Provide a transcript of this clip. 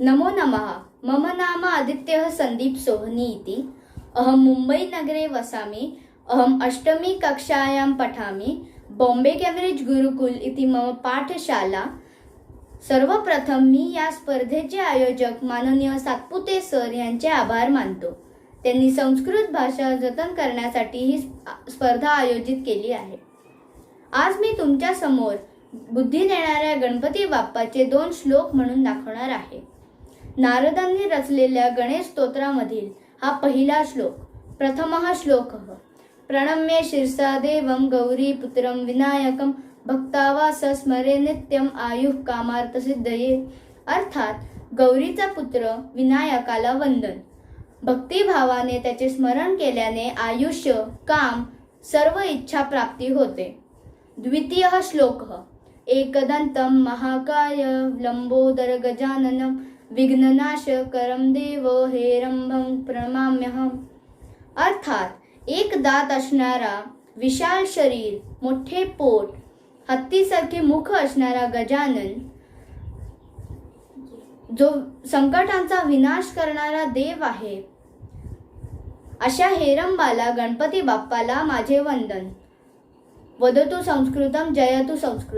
नमो नमः मम नाम आदित्यः सन्दीप सोहनी इति। अहं मुम्बैनगरे वसामि। अहम् अष्टमी कक्षायां पठामि। बॉम्बे कॅम्ब्रिज गुरुकुल इति मम पाठशाला। सर्वप्रथम मी या स्पर्धेचे आयोजक माननीय सातपुते सर यांचे आभार मानतो. त्यांनी संस्कृत भाषा जतन करण्यासाठी ही स्पर्धा आयोजित केली आहे. आज मी तुमच्यासमोर बुद्धी देणाऱ्या गणपती बाप्पाचे दोन श्लोक म्हणून दाखवणार आहे. नारदांनी रचलेल्या गणेश स्तोत्रामधील हा पहिला श्लोक प्रथमः श्लोकः प्रणम्य शिरसा देवं गौरीपुत्रं विनायकं भक्तावास स्मरे नित्यम आयुः कामार्थ सिद्धये। अर्थात गौरीचा पुत्र विनायकाला वंदन। भक्तिभावाने त्याचे स्मरण केल्याने आयुष्य काम सर्व इच्छा प्राप्ती होते। द्वितीय श्लोकः एकदन्तं महाकाय लंबोदर विघ्ननाश करमदेव देव हेरंभं प्रणमाम्यहम् अर्थात एक दात असणारा विशाल शरीर मोठे पोट हत्तीसारखे मुख असणारा गजानन जो संकटांचा विनाश करणारा देव आहे. अशा हेरंबाला गणपती बाप्पाला माझे वंदन. वदतु संस्कृतम जयतु संस्कृत